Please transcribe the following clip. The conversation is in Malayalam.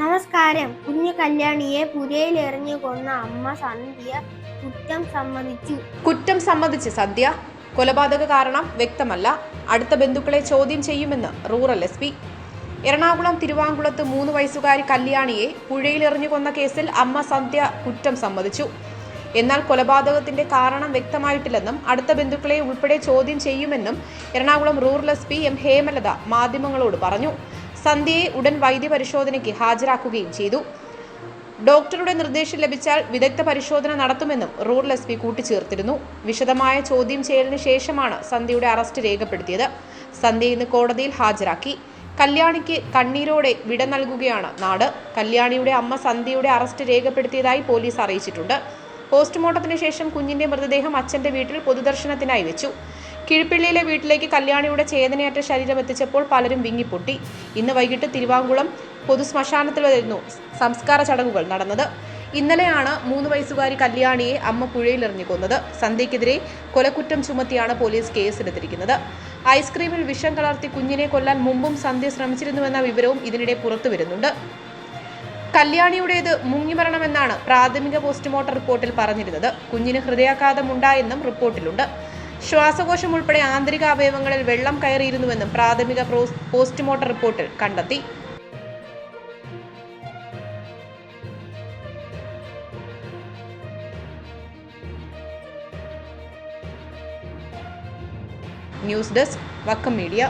നമസ്കാരം. കുഞ്ഞു കല്യാണിയെ പുരയിലെറിഞ്ഞു കൊന്ന അമ്മ സന്ധ്യ കുറ്റം സമ്മതിച്ചു. കുറ്റം സമ്മതിച്ച് സദ്യ കൊലപാതക കാരണം വ്യക്തമല്ല. അടുത്ത ബന്ധുക്കളെ ചോദ്യം ചെയ്യുമെന്ന് റൂറൽ എസ് പി. എറണാകുളം തിരുവാങ്കുളത്ത് മൂന്ന് വയസ്സുകാരി കല്യാണിയെ പുഴയിലെറിഞ്ഞു കൊന്ന കേസിൽ അമ്മ സന്ധ്യ കുറ്റം സമ്മതിച്ചു. എന്നാൽ കൊലപാതകത്തിന്റെ കാരണം വ്യക്തമായിട്ടില്ലെന്നും അടുത്ത ബന്ധുക്കളെ ഉൾപ്പെടെ ചോദ്യം ചെയ്യുമെന്നും Ernakulam rural S P M Hemalatha മാധ്യമങ്ങളോട് പറഞ്ഞു. സന്ധ്യയെ ഉടൻ വൈദ്യപരിശോധനയ്ക്ക് ഹാജരാക്കുകയും ചെയ്തു. ഡോക്ടറുടെ നിർദ്ദേശം ലഭിച്ചാൽ വിദഗ്ധ പരിശോധന നടത്തുമെന്നും റൂറൽ എസ് പി കൂട്ടിച്ചേർത്തിരുന്നു. വിശദമായ ചോദ്യം ചെയ്യലിന് ശേഷമാണ് സന്ധ്യയുടെ അറസ്റ്റ് രേഖപ്പെടുത്തിയത്. സന്ധ്യ ഇന്ന് കോടതിയിൽ ഹാജരാക്കി. കല്യാണിക്ക് കണ്ണീരോടെ വിട നൽകുകയാണ് നാട്. കല്യാണിയുടെ അമ്മ സന്ധ്യയുടെ അറസ്റ്റ് രേഖപ്പെടുത്തിയതായി പോലീസ് അറിയിച്ചിട്ടുണ്ട്. പോസ്റ്റ്മോർട്ടത്തിന് ശേഷം കുഞ്ഞിന്റെ മൃതദേഹം അച്ഛന്റെ വീട്ടിൽ പൊതുദർശനത്തിനായി വെച്ചു. കിഴിപ്പിള്ളിയിലെ വീട്ടിലേക്ക് കല്യാണിയുടെ ചേതനയറ്റ ശരീരം എത്തിച്ചപ്പോൾ പലരും വിങ്ങിപ്പൊട്ടി. ഇന്ന് വൈകിട്ട് തിരുവാങ്കുളം പൊതുശ്മശാനത്തിൽ വരുന്നു സംസ്കാര ചടങ്ങുകൾ നടന്നത്. ഇന്നലെയാണ് മൂന്ന് വയസ്സുകാരി കല്യാണിയെ അമ്മ പുഴയിലെറിഞ്ഞു കൊന്നത്. സന്ധ്യയ്ക്കെതിരെ കൊലക്കുറ്റം ചുമത്തിയാണ് പോലീസ് കേസെടുത്തിരിക്കുന്നത്. ഐസ്ക്രീമിൽ വിഷം കലർത്തി കുഞ്ഞിനെ കൊല്ലാൻ മുമ്പും സന്ധ്യ ശ്രമിച്ചിരുന്നുവെന്ന വിവരവും ഇതിനിടെ പുറത്തു വരുന്നുണ്ട് കല്യാണിയുടേത് മുങ്ങിമരണമെന്നാണ് പ്രാഥമിക പോസ്റ്റ്മോർട്ടം റിപ്പോർട്ടിൽ പറഞ്ഞിരുന്നത്. കുഞ്ഞിന് ഹൃദയാഘാതം ഉണ്ടായെന്നും റിപ്പോർട്ടിലുണ്ട്. ശ്വാസകോശം ഉൾപ്പെടെ ആന്തരിക അവയവങ്ങളിൽ വെള്ളം കയറിയിരുന്നുവെന്നും പ്രാഥമിക പോസ്റ്റ്മോർട്ടം റിപ്പോർട്ടിൽ കണ്ടെത്തി. News desk Vakkom media.